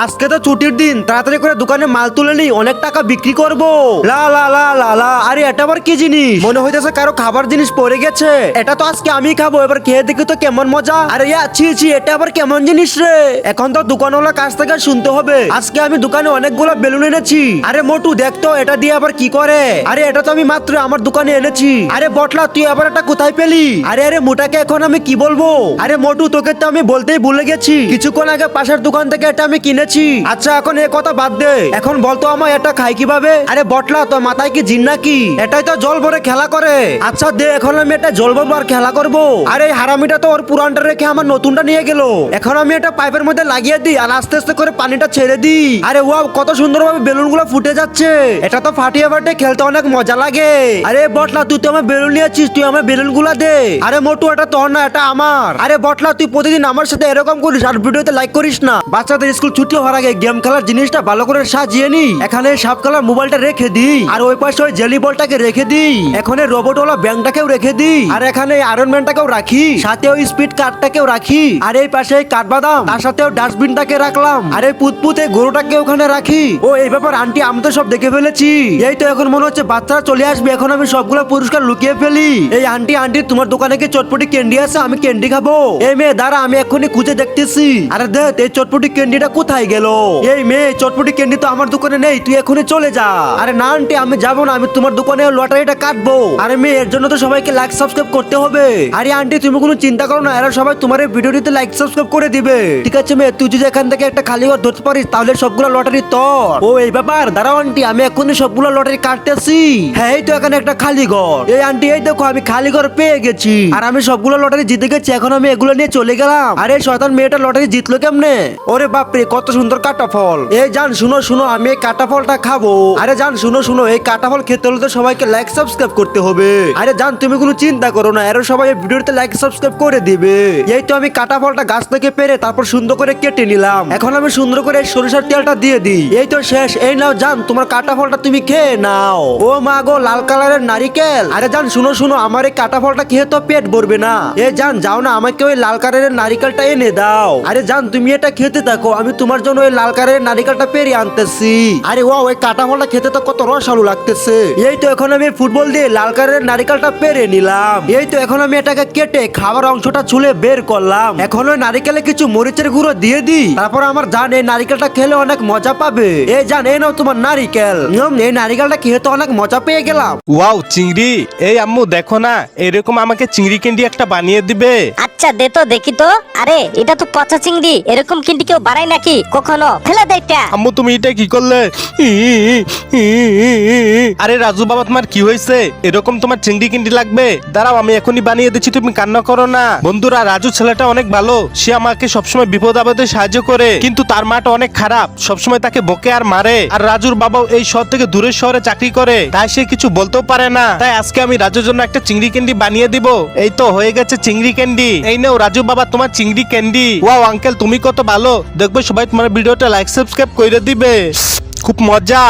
আজকে তো ছুটির দিন, তাড়াতাড়ি করে দোকানে মাল তুলে নি অনেক টাকা বিক্রি করব। লা লা লা লা লা, আরে এটা আবার কি জিনিস? মনে হইতেছে কারও খাবার জিনিস পড়ে গেছে। এটা তো আজকে আমি খাব, এবার খেয়ে দেখি তো কেমন মজা। আরে ইয়া, ছি ছি, এটা আবার কেমন জিনিস রে? এখন তো দোকানওয়ালার কাছ থেকে শুনতে হবে। আজকে আমি দোকানে অনেকগুলো বেলুন এনেছি। আরে মোটু দেখতো এটা দিয়ে আবার কি করে? আরে এটা তো আমি মাত্র আমার দোকানে এনেছি। আরে বটলা, তুই আবার এটা কোথায় পেলি? আরে আরে মোটাকে এখন আমি কি বলব? আরে মোটু, তোকে তো আমি বলতেই ভুলে গেছি। কিছুক্ষণ আগে পাশের দোকান থেকে এটা আমি কিনেছি আচ্ছা এখন এ কথা বাদ দে। এখন বলতো আমার এটা খাই কীভাবে? আরে, বটলা তো মাথায় কি জিন নাকি? এটাই তো জল ভরে খেলা করে। আচ্ছা দে, এখন আমি এটা জল ভরবো আর খেলা করব। আরে হারামিটা তো ওর পুরানটা রেখে আমার নতুনটা নিয়ে গেল। এখন আমি এটা পাইপের মধ্যে লাগিয়ে দিই আর আস্তে আস্তে করে পানিটা ছেড়ে দিই। আরে, ওয়াও, কত সুন্দরভাবে বেলুনগুলো ফুটে যাচ্ছে। এটা তো ফাটিয়ে ফাটিয়ে খেলতে অনেক মজা লাগে। আরে, বটলা, তুই তো আমার বেলুন নিয়েছিস তুই আমার বেলুনগুলা দে। আরে, মোটু, এটা তোর না, এটা আমার। আরে, বটলা, তুই প্রতিদিন আমার সাথে এরকম করিস আর ভিডিওতে লাইক করিস না। বাচ্চাদের স্কুল ছুটি হওয়ার আগে গেম খেলার জিনিসটা ভালো করে সাজিয়ে নি। এখানে সাপ কালার মোবাইলটা রেখে দিই আর ওই পাশে ওই জেলি বলটাকে রেখে দিই এখানে রোবট ওলা ব্যাংকটাকেও রেখে দিই আর এখানে আয়রন ম্যানটাকেও রাখি। সাথে ওই স্পিড কার্ডটাকেও রাখি। আর এই পাশে এই কাঠবাদাম। তার সাথেও ডাস্টবিনটাকে রাখলাম। আর এই পুতপুত গরুটাকে ওখানে রাখি। ও, এই ব্যাপার, আন্টি, আমি তো সব দেখে ফেলেছি। এই তো এখন মনে হচ্ছে বাচ্চারা চলে আসবে। এখন আমি সবগুলো পুরস্কার লুকিয়ে ফেলি। এই আন্টি আন্টি, তোমার দোকানে কি চটপটি ক্যান্ডি আছে? আমি ক্যান্ডি খাব। এই মেয়ে, দাঁড়া, আমি এক্ষুনি খুঁজে দেখতেছি। আরে দেখ, এই চটপটি ক্যান্ডিটা কোথায়? গেল? এই মেয়ে, চটপটি ক্যান্ডি তো আমার দোকানে নেই, তুই এখনই চলে যা। আরে না, আন্টি, আমি যাব না, আমি তোমার দোকানে লটারিটা কাটবো। আরে মেয়ে, এর জন্য তো সবাইকে লাইক সাবস্ক্রাইব করতে হবে। আরে আন্টি, তুমি কোনো চিন্তা করো না, এরা সবাই তোমার ভিডিওটিতে লাইক সাবস্ক্রাইব করে দিবে। ঠিক আছে মেয়ে, তুই যদি এখান থেকে একটা খালি ঘর ধরতে পারিস, তাহলে সবগুলো লটারি তোর। ও, এই ব্যাপার, দাঁড়াও আন্টি, আমি এখনই সবগুলো লটারি কাটতেছি। হ্যাঁ এই তো এখানে একটা খালি ঘর। এই আন্টি, এই দেখো, আমি খালি ঘর পেয়ে গেছি। আর আমি সবগুলো লটারি জিতে গেছি, এখন আমি এগুলো নিয়ে চলে গেলাম। আরে, শয়তান, মেয়েটা লটারি জিতলো কেমনে? ওরে বাপরে, কত সুন্দর কাটা ফল এই জান, শুনো শুনো, আমি এই কাটা ফলটা খাব। আরে জান, শুনো শুনো, এই কাটা ফল খেতে হলে তো সবাইকে লাইক সাবস্ক্রাইব করতে হবে। আরে জান, তুমি কোনো চিন্তা করো না এরা সবাই এই ভিডিওতে লাইক সাবস্ক্রাইব করে দিবে। এই তো আমি কাটা ফলটা গাছ থেকে পেরে তারপর সুন্দর করে কেটে নিলাম। এখন আমি সুন্দর করে সরিষার তেলটা দিয়ে দিই। এই তো শেষ, এই নাও জান, তোমার কাটা ফলটা তুমি খেয়ে নাও। ও মা গো, লাল কালারের নারিকেল। আরে জান, শুনো শুনো, আমার এই কাটা ফলটা খেয়ে তো পেট ভরবে না। এ জান, যাও না, আমাকে ওই লাল কালারের নারিকেলটা এনে দাও। আরে জান, তুমি এটা খেতে থাকো, আমি তোমার জন্য ওই লাল কালারের নারিকেলটা পেরিয়ে আনতেছি। আরে ওয়াও ওই কাটা ফলটা খেতে তো কত রসালো লাগতেছে। এই তো এখন আমি ফুটবল দিয়ে লাল কালারের নারিকেলটা পেরে নিলাম। এই তো এখন আমি এটাকে কেটে খাবার অংশটা ছুলে বের করলাম। এখন ওই নারিকেলে কিছু মরিচের গুঁড়ো দিয়ে দিই। তারপর আমার জান এই নারিকেলটা খেলে অনেক মজা পাবে। এই জান এই নাও তোমার নারিকেল। এই নারিকেলটা খেয়ে তো অনেক মজা পেয়ে গেলাম। ওয়াও চিংড়ি। এই আম্মু দেখো না এরকম আমাকে চিংড়ি ক্যান্ডি একটা বানিয়ে দিবে। আচ্ছা দে তো, দেখি তো। আরে, এটা তো পচা চিংড়ি, এরকম কিন্তু কেউ বাড়ায় নাকি? কখনো? ফেলে দে এটা। আম্মু, তুমি এটা কি করলে? আরে রাজু বাবা, তোমার কি হয়েছে? এরকম তোমার চিংড়ি কিন্ডি লাগবে। দাঁড়াও, আমি এখনই বানিয়ে দিচ্ছি, তুমি কান্না করো না। বন্ধুরা, রাজু ছেলেটা অনেক ভালো। সে আমাকে সবসময় বিপদ আপদে সাহায্য করে। কিন্তু তার মাটা অনেক খারাপ। সবসময় তাকে বকে আর মারে। আর রাজুর বাবাও এই শহর থেকে দূরের শহরে চাকরি করে। তাই সে কিছু বলতেও পারে না। তাই আজকে আমি রাজুর জন্য একটা চিংড়ি ক্যান্ডি বানিয়ে দিব। এই তো, হয়ে গেছে চিংড়ি ক্যান্ডি এই নাও, রাজু বাবা, তোমার চিংড়ি ক্যান্ডি। ওয়াও আঙ্কেল তুমি কত ভালো। দেখবে সবাই তোমার ভিডিওটা লাইক সাবস্ক্রাইব করে দিবে। খুব মজা।